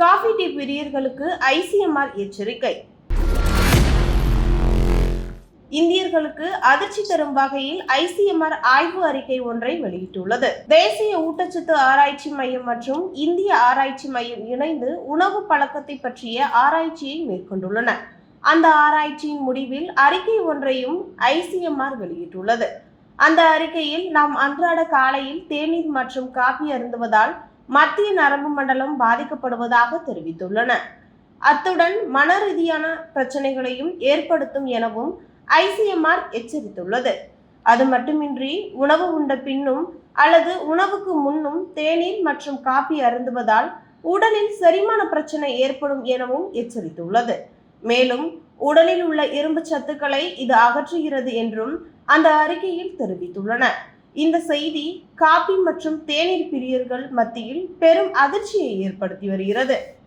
Coffee tea பிரியர்களுக்கு ICMR எச்சரிக்கை. இந்தியர்களுக்கு அதிர்ச்சி தரும் வகையில் ஐசிஎம்ஆர் ஆய்வு அறிக்கை ஒன்றை வெளியிட்டுள்ளது. தேசிய ஊட்டச்சத்து ஆராய்ச்சி மையம் மற்றும் இந்திய ஆராய்ச்சி மையம் இணைந்து உணவு பழக்கத்தை பற்றிய ஆராய்ச்சியை மேற்கொண்டுள்ளன. அந்த ஆராய்ச்சியின் முடிவில் அறிக்கை ஒன்றையும் ஐசிஎம்ஆர் வெளியிட்டுள்ளது. அந்த அறிக்கையில் நாம் அன்றாட காலையில் தேநீர் மற்றும் காபி அருந்துவதால் மத்திய நரம்பு மண்டலம் பாதிக்கப்படுவதாக தெரிவித்துள்ளன. அத்துடன் மன ரீதியான பிரச்சனைகளையும் ஏற்படுத்தும் எனவும் ஐசிஎம்ஆர் எச்சரித்துள்ளது. அது மட்டுமின்றி உணவு உண்ட பின்னும் அல்லது உணவுக்கு முன்னும் தேநீர் மற்றும் காபி அருந்துவதால் உடலில் செரிமான பிரச்சனை ஏற்படும் எனவும் எச்சரித்துள்ளது. மேலும் உடலில் உள்ள இரும்பு சத்துக்களை இது அகற்றுகிறது என்றும் அந்த அறிக்கையில் தெரிவித்துள்ளன. இந்த செய்தி காபி மற்றும் தேநீர் பிரியர்கள் மத்தியில் பெரும் அதிர்ச்சியை ஏற்படுத்தி வருகிறது.